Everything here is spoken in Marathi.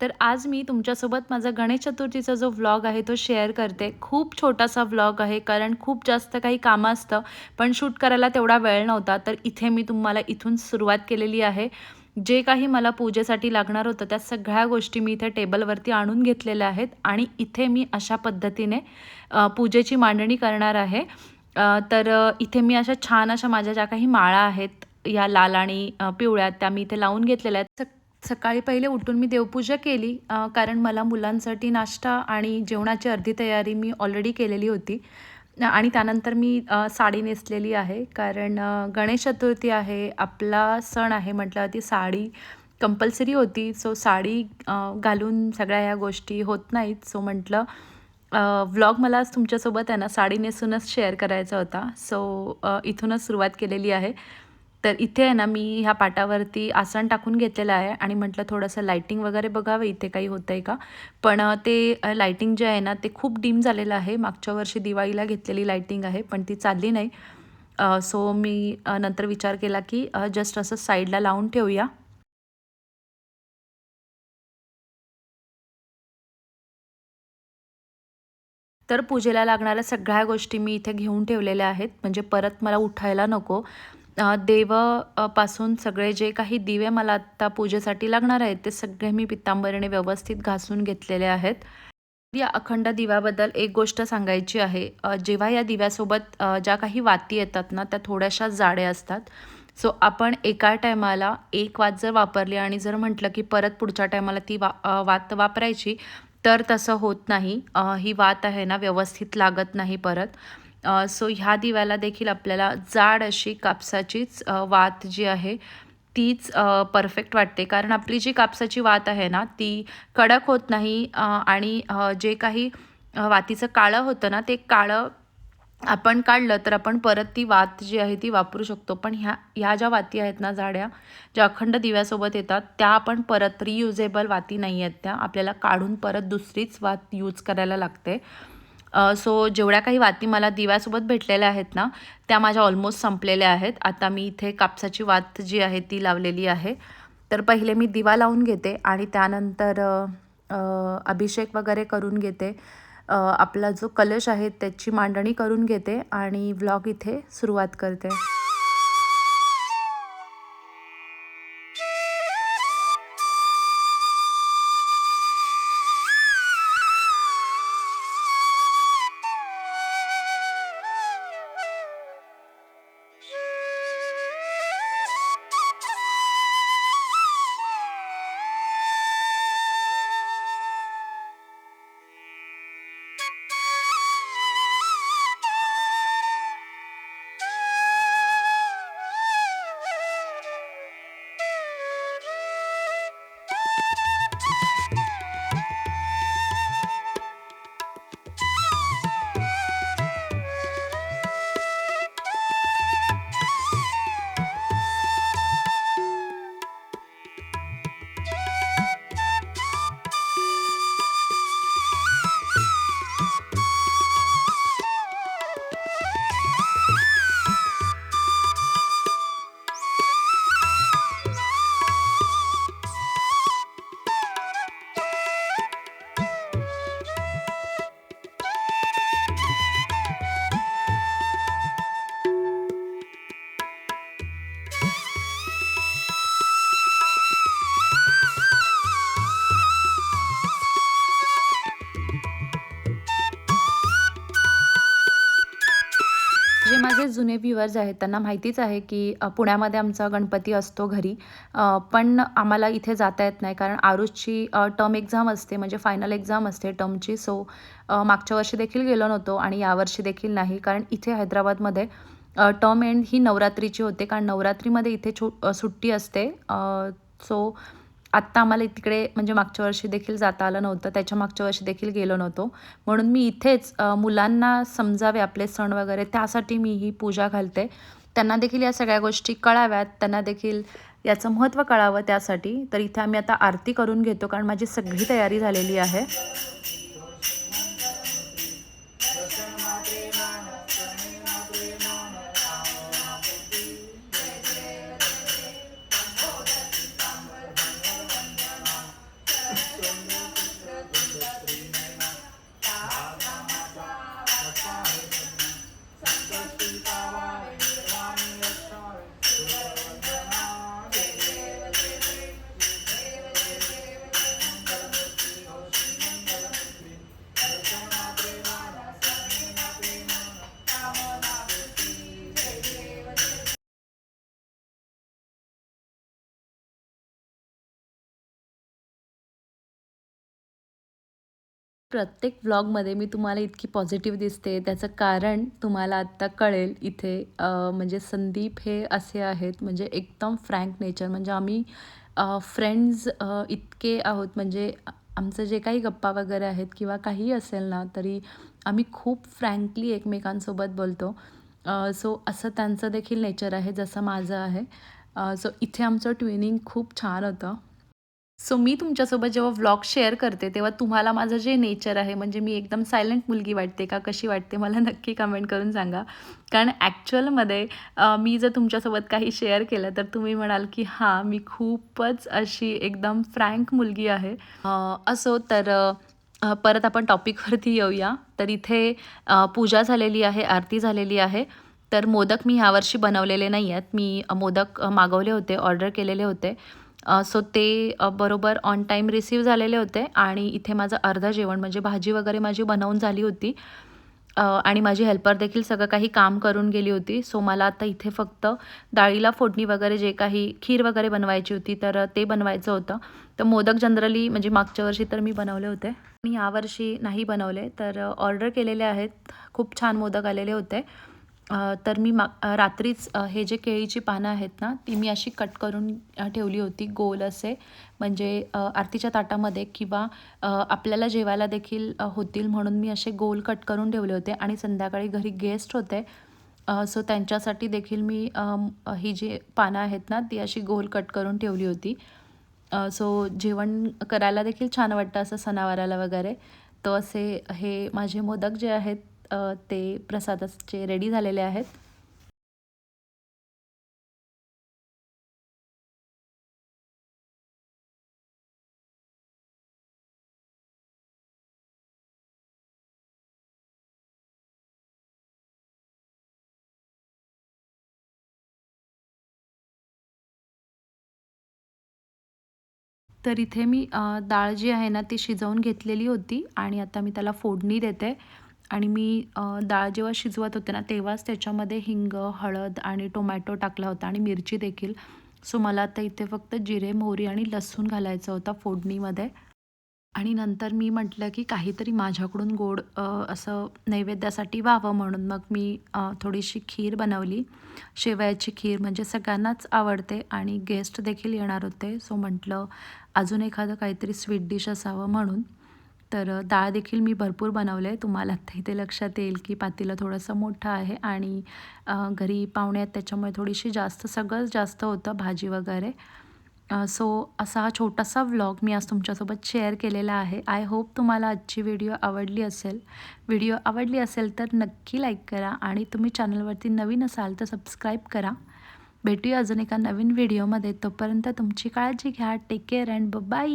तर आज मी तुमच्यासोबत माझा गणेश चतुर्थीचा जो व्लॉग आहे तो शेअर करते. खूप छोटासा व्लॉग आहे कारण खूप जास्त काही कामं असतं पण शूट करायला तेवढा वेळ नव्हता. तर इथे मी तुम्हाला इथून सुरुवात केलेली आहे. जे काही मला पूजेसाठी लागणार होतं त्या सगळ्या गोष्टी मी इथे टेबलवरती आणून घेतलेल्या आहेत आणि इथे मी अशा पद्धतीने पूजेची मांडणी करणार आहे. तर इथे मी अशा छान अशा माझ्या ज्या काही माळा आहेत या लाल आणि पिवळ्या त्या मी इथे लावून घेतलेल्या आहेत. सक- सकाळी पहिले उठून मी देवपूजा केली कारण मला मुलांसाठी नाश्ता आणि जेवणाची अर्धी तयारी मी ऑलरेडी केलेली होती. आणि त्यानंतर मी साडी नेसलेली आहे कारण गणेश चतुर्थी आहे आपला सण आहे म्हटल्यावरती साडी कंपल्सरी होती. सो साडी घालून सगळ्या ह्या गोष्टी होत नाहीत. सो म्हटलं व्लॉग मला तुमच्यासोबत आहे ना साडी नेसूनच शेअर करायचा होता. सो इथूनच सुरुवात केलेली आहे. तर इथे आहे ना मी ह्या पाटावरती आसन टाकून घेतलेलं आहे आणि म्हटलं थोडंसं लाईटिंग वगैरे बघावं इथे काही होतं आहे का? पण ते लाईटिंग जे आहे ना ते खूप डीम झालेलं आहे. मागच्या वर्षी दिवाळीला घेतलेली लाईटिंग आहे पण ती चालली नाही. सो मी नंतर विचार केला की जस्ट असं साईडला लावून ठेवूया. तर पूजेला लागणाऱ्या सगळ्या गोष्टी मी इथे घेऊन ठेवलेल्या आहेत. म्हणजे परत मला उठायला नको. अ, देवपासून सगळे जे काही दिवे मला आत्ता पूजेसाठी लागणार आहेत ते सगळे मी पितांबरीने व्यवस्थित घासून घेतलेले आहेत. या अखंड दिव्याबद्दल एक गोष्ट सांगायची आहे. जेव्हा या दिव्यासोबत ज्या काही वाती येतात ना त्या थोड्याशा जाड्या असतात. सो आपण एका टायमाला एक वात जर वापरली आणि जर म्हटलं की परत पुढच्या टायमाला ती वा वात वापरायची तर तसं होत नाही. ही वात आहे ना व्यवस्थित लागत नाही परत. सो ह्या दिव्याला देखील आपल्याला जाड अशी कापसाचीच वात जी आहे तीच परफेक्ट वाटते. कारण आपली जी कापसाची वात आहे ना ती कडक होत नाही आणि जे काही वातीचं काळं होतं ना ते काळं आपण काढलं तर आपण परत ती वात जी आहे ती वापरू शकतो. पण ह्या ह्या ज्या वाती आहेत ना झाड्या ज्या अखंड दिव्यासोबत येतात त्या आपण परत रियुजेबल वाती नाही आहेत त्या. आपल्याला काढून परत दुसरीच वात यूज करायला लागते. सो जेवढ्या काही वाती मला दिव्यासोबत भेटलेल्या आहेत ना त्या माझ्या ऑलमोस्ट संपलेल्या आहेत. आता मी इथे कापसाची वात जी आहे ती लावलेली आहे. तर पहिले मी दिवा लावून घेते आणि त्यानंतर अभिषेक वगैरे करून घेते. आपला जो कलश आहे त्याची मांडणी करून घेते आणि व्लॉग इथे सुरुवात करते. जुने व्ह्युअर्स आहेत त्यांना माहितीच आहे की पुण्यामध्ये आमचा गणपती असतो घरी. पण आम्हाला इथे जाता येत नाही कारण आरुषची टर्म एक्झाम असते म्हणजे फायनल एक्झाम असते टर्मची सो मागच्या वर्षी देखील गेलो नव्हतो आणि यावर्षी देखील नाही कारण इथे हैदराबादमध्ये टर्म एंड ही नवरात्रीची होते. कारण नवरात्रीमध्ये इथे छो सुट्टी असते. सो आत्ता आम्हाला तिकडे म्हणजे मागच्या वर्षी देखील जाता आलं नव्हतं त्याच्या मागच्या वर्षी देखील गेलो नव्हतो. म्हणून मी इथेच मुलांना समजावे आपले सण वगैरे त्यासाठी मी ही पूजा घालते. त्यांना देखील या सगळ्या गोष्टी कळाव्यात त्यांना देखील याचं महत्त्व कळावं त्यासाठी. तर इथे आम्ही आता आरती करून घेतो कारण माझी सगळी तयारी झालेली आहे. प्रत्येक व्लॉगमध्ये मी तुम्हाला इतकी पॉझिटिव्ह दिसते. त्याचं कारण तुम्हाला आत्ता कळेल इथे म्हणजे संदीप हे असे आहेत. म्हणजे एकदम फ्रँक नेचर म्हणजे आम्ही फ्रेंड्स इतके आहोत. म्हणजे आमचं जे काही गप्पा वगैरे आहेत किंवा काही असेल ना तरी आम्ही खूप फ्रँकली एकमेकांसोबत बोलतो. सो असं त्यांचं देखील नेचर आहे जसं माझं आहे. सो इथे आमचं ट्विनिंग खूप छान होतं. सो मी तुमच्यासोबत जेव्हा व्लॉग शेअर करते तेव्हा तुम्हाला माझं जे नेचर आहे म्हणजे मी एकदम सायलेंट मुलगी वाटते का कशी वाटते मला नक्की कमेंट करून सांगा. कारण ॲक्च्युअलमध्ये मी जर तुमच्यासोबत काही शेअर केलं तर तुम्ही म्हणाल की हां मी खूपच अशी एकदम फ्रँक मुलगी आहे. असो तर परत आपण टॉपिकवरती येऊया. तर इथे पूजा झालेली आहे आरती झालेली आहे. तर मोदक मी ह्यावर्षी बनवलेले नाही आहेत मी मोदक मागवले होते ऑर्डर केलेले होते. सो ते बरोबर ऑन टाईम रिसीव झालेले होते आणि इथे माझं अर्धं जेवण म्हणजे भाजी वगैरे माझी बनवून झाली होती. आणि माझी हेल्पर देखील सगळं काही काम करून गेली होती. सो मला आता इथे फक्त डाळीला फोडणी वगैरे जे काही खीर वगैरे बनवायची होती तर ते बनवायचं होतं. तर मोदक जनरली म्हणजे मागच्या वर्षी तर मी बनवले होते. मी यावर्षी नाही बनवले तर ऑर्डर केलेले आहेत. खूप छान मोदक आलेले होते. तर मी मा रात्रीच हे जे केळीची पानं आहेत ना ती मी अशी कट करून ठेवली होती गोल असे. म्हणजे आरतीच्या ताटामध्ये किंवा आपल्याला जेवायला देखील होतील म्हणून मी असे गोल कट करून ठेवले होते. आणि संध्याकाळी घरी गेस्ट होते सो त्यांच्यासाठी देखील मी ही जी पानं आहेत ना ती अशी गोल कट करून ठेवली होती. सो जेवण करायला देखील छान वाटतं असं सणावाराला वगैरे. तर असे हे माझे मोदक जे आहेत ते प्रसादाचे रेडी झालेले आहेत. तर इथे मी डाळ जी आहे ना ती शिजवून घेतलेली होती आणि आता मी त्याला फोडणी देते. आणि मी डाळ जेव्हा शिजवत होते ना तेव्हाच त्याच्यामध्ये हिंग हळद आणि टोमॅटो टाकला होता आणि मिरची देखील. सो मला आता इथे फक्त जिरे मोहरी आणि लसूण घालायचा होता फोडणीमध्ये. आणि नंतर मी म्हटलं की काहीतरी माझ्याकडून गोड असं नैवेद्यासाठी व्हावं म्हणून मग मी थोडीशी खीर बनवली. शेवयाची खीर म्हणजे सगळ्यांनाच आवडते आणि गेस्ट देखील येणार होते. सो म्हटलं अजून एखादं काहीतरी स्वीट डिश असावं म्हणून. तर डाळ देखील मी भरपूर बनवले तुम्हाला आता इथे लक्षात येईल की पातेलं थोडंसं मोठं आहे आणि घरी पाहुणे आहेत त्याच्यामुळे थोडीशी जास्त सगळंच जास्त होतं भाजी वगैरे. सो असा हा छोटासा व्लॉग मी आज तुमच्यासोबत शेअर केलेला आहे. आय होप तुम्हाला आजची व्हिडिओ आवडली असेल. व्हिडिओ आवडली असेल तर नक्की लाईक करा आणि तुम्ही चॅनलवरती नवीन असाल तर सबस्क्राईब करा. भेटूया अजून एका नवीन व्हिडिओमध्ये. तोपर्यंत तुमची काळजी घ्या. Take care and bye